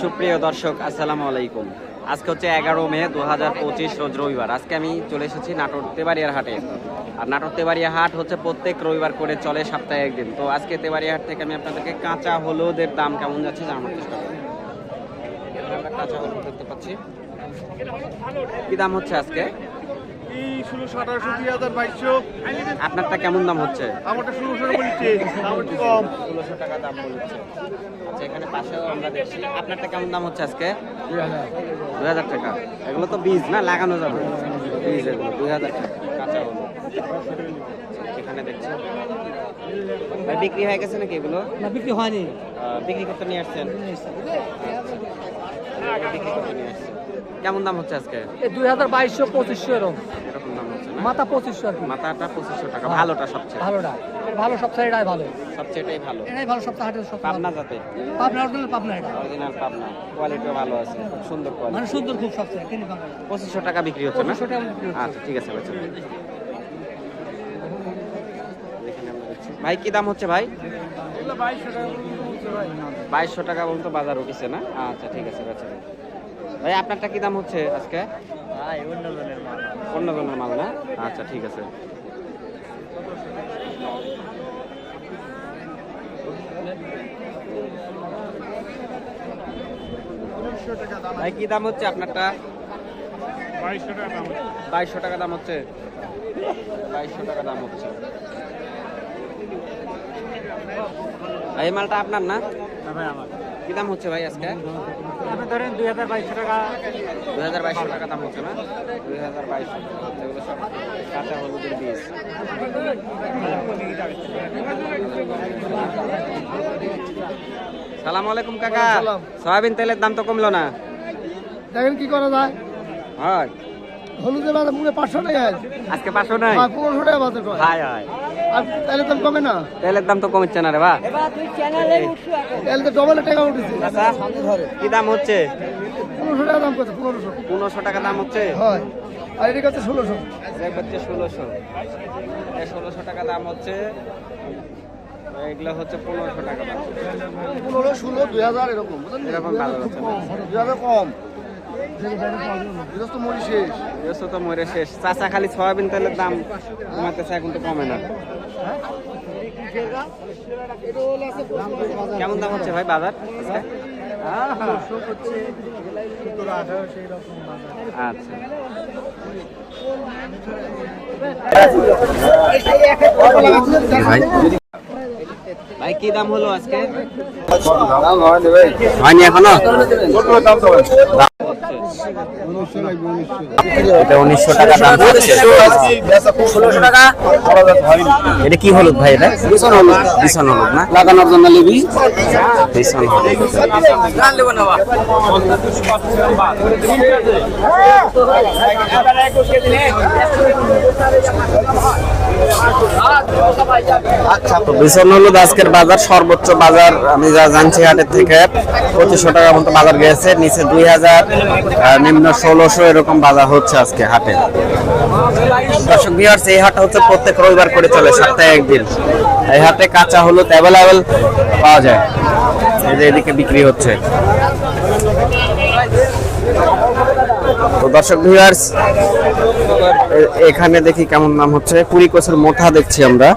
সুপ্রিয় দর্শক, আসসালামু আলাইকুম। আজকে হচ্ছে এগারো মে দু হাজার পঁচিশ রোজ রবিবার। আজকে আমি চলে এসেছি নাটোর তেবাড়িয়ার হাটে। আর নাটোর তেবাড়িয়া হাট হচ্ছে প্রত্যেক রবিবার করে চলে সপ্তাহে একদিন। তো আজকে তেবাড়িয়া হাট থেকে আমি আপনাদেরকে কাঁচা হলুদের দাম কেমন যাচ্ছে জানার চেষ্টা আমরা কাঁচা হলুদ দেখতে পাচ্ছি। কি দাম হচ্ছে আজকে? এই ষোলোশো আঠারোশো দুই হাজার বাইশশো। আপনারটা কেমন দাম হচ্ছে? আমারটা ষোলোশো বলছে আমার কম। ষোলোশো টাকা দাম বলছে আচ্ছা এখানে পাশেও আমরা দেখছি। আপনারটা কেমন দাম হচ্ছে আজকে? দুই হাজার। টাকা। এগুলো তো বীজ না লাগানো যাবে। বীজ এগুলো দুই হাজার টাকা। কাঁচা হলো এখানে দেখছি। ভাই বিক্রি হয়ে গেছে নাকি এগুলো? না বিক্রি হয়নি। বিক্রি করতে নিয়ে আসছেন? বিক্রি করতে নিয়ে আসছেন। কেমন দাম হচ্ছে আজকে? দুই হাজার বাইশশো পঁচিশশো এরকম এরকম দাম হচ্ছে না মাথা পঁচিশশো আর কি। মাথাটা পঁচিশশো টাকা ভালোটা সবচেয়ে। ভালোটা। ভালো সপ্তাহে এটাই ভালো। সবচেয়ে এটাই ভালো। এটাই ভালো সপ্তাহ হাটের সপ্তাহ পাবনা যাতে পাবনা অরিজিনাল পাবনা এটা। অরিজিনাল পাবনা। কোয়ালিটিও ভালো আছে খুব সুন্দর কোয়ালিটি মানে সুন্দর খুব সপ্তাহে কিনি পাবনা পঁচিশশো টাকা বিক্রি হচ্ছে না? পঁচিশশো বিক্রি হচ্ছে। আচ্ছা ঠিক আছে বেচা। এখানে আমরা দেখছি। ভাই কি দাম হচ্ছে ভাই। বাইশশো টাকা পর্যন্ত বাজার উঠেছে না? আচ্ছা ঠিক আছে বেচা। ভাই আপনারটা কি দাম হচ্ছে আজকে? অন্য জনের মাল। না? আচ্ছা ঠিক আছে। ভাই কি দাম হচ্ছে আপনারটা? বাইশশো টাকা দাম বাইশশো টাকা দাম হচ্ছে? বাইশশো টাকা দাম হচ্ছে। ভাই, এই মালটা আপনার না? কি দাম হচ্ছে ভাই আজকে? আপনি ধরেন দুই হাজার বাইশশো টাকা। দুই হাজার বাইশশো টাকা দাম হচ্ছে না? দুই হাজার বাইশশো এগুলো সব কাঁচা হলুদের বীজ। সালাম আলাইকুম কাকা। সয়াবিন তেলের দাম তো কমলো না। দেখেন কি করা যায়। হয়। হলুদের বাজার পুরো পাঁচশো টাকা আজকে পাঁচশো নাই? আর পনেরোশো টাকা বাজার করে। হায় হায়। আর তাহলে তো কমে না? তেলের দাম তো কমছে না রে বা তাহলে তো ডবল টাকা উঠেছে। আচ্ছা কি দাম হচ্ছে? পনেরোশো টাকা দাম করছে পনেরোশো। পনেরোশো টাকা দাম হচ্ছে? হয়। আর এটি হচ্ছে ষোলোশো। এক হচ্ছে ষোলোশো। ষোলোশো টাকা দাম হচ্ছে এগুলো হচ্ছে পনেরোশো টাকা দাম পনেরো ষোলো দুই হাজার এরকম। এরকম দুই হাজার কম। বিরস্ত শেষ। ব্যস্ত তো মরে শেষ। চাচা খালি সয়াবিন তেলের দাম কমাতেছে এখন তো কমে না। কেমন দাম হচ্ছে ভাই বাজার? আচ্ছা ভাই কি দাম হলো আজকে? হয়নি এখনও? এটা উনিশশো টাকা দাম ষোলোশো টাকা। এটা কি হলুদ ভাই এটা? বিছন হলুদ না? লাগানোর জন্য নিবি। হলুদ। তো বিছন হলুদ আজকের বাজার, সর্বোচ্চ বাজার, আমি যা জানছি হাটের থেকে, পঁচিশশো টাকার মতো বাজার গেছে নিচে দুই হাজার নিম্ন ষোলোশো এরকম বাজার হচ্ছে আজকে হাটে। দর্শক বিহার এই হাট হচ্ছে প্রত্যেক রবিবার করে চলে, সপ্তাহে একদিন। এই হাটে কাঁচা, হলুদ অ্যাভেলেবেল পাওয়া যায়। এই যে এদিকে বিক্রি হচ্ছে। তো দর্শক ভিউয়ার্স এখানে দেখি কেমন নাম হচ্ছে। কুড়ি কোচের মোথা দেখছি আমরা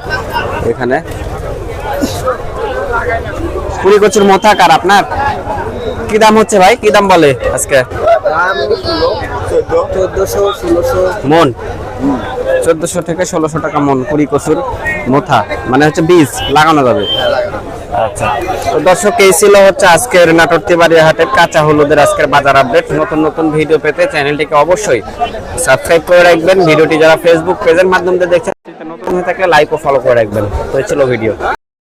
এখানে। কুড়ি কোচের মোথা কার আপনার? কি দাম হচ্ছে ভাই? কি দাম বলে আজকে? মন। চোদ্দশো থেকে ষোলোশো টাকা মন কুড়ি কচুর মোথা। মানে হচ্ছে বীজ, লাগানো যাবে। আচ্ছা। দর্শক, এই ছিল হচ্ছে আজকের নাটোর তিবাড়িয়া হাটের কাঁচা হলুদের আজকের বাজার আপডেট। নতুন নতুন ভিডিও পেতে চ্যানেলটিকে অবশ্যই সাবস্ক্রাইব করে রাখবেন। ভিডিওটি যারা ফেসবুক পেজের মাধ্যমে দেখছেন, নতুন হয়ে থাকলে লাইক ও ফলো করে রাখবেন। তো ছিল ভিডিও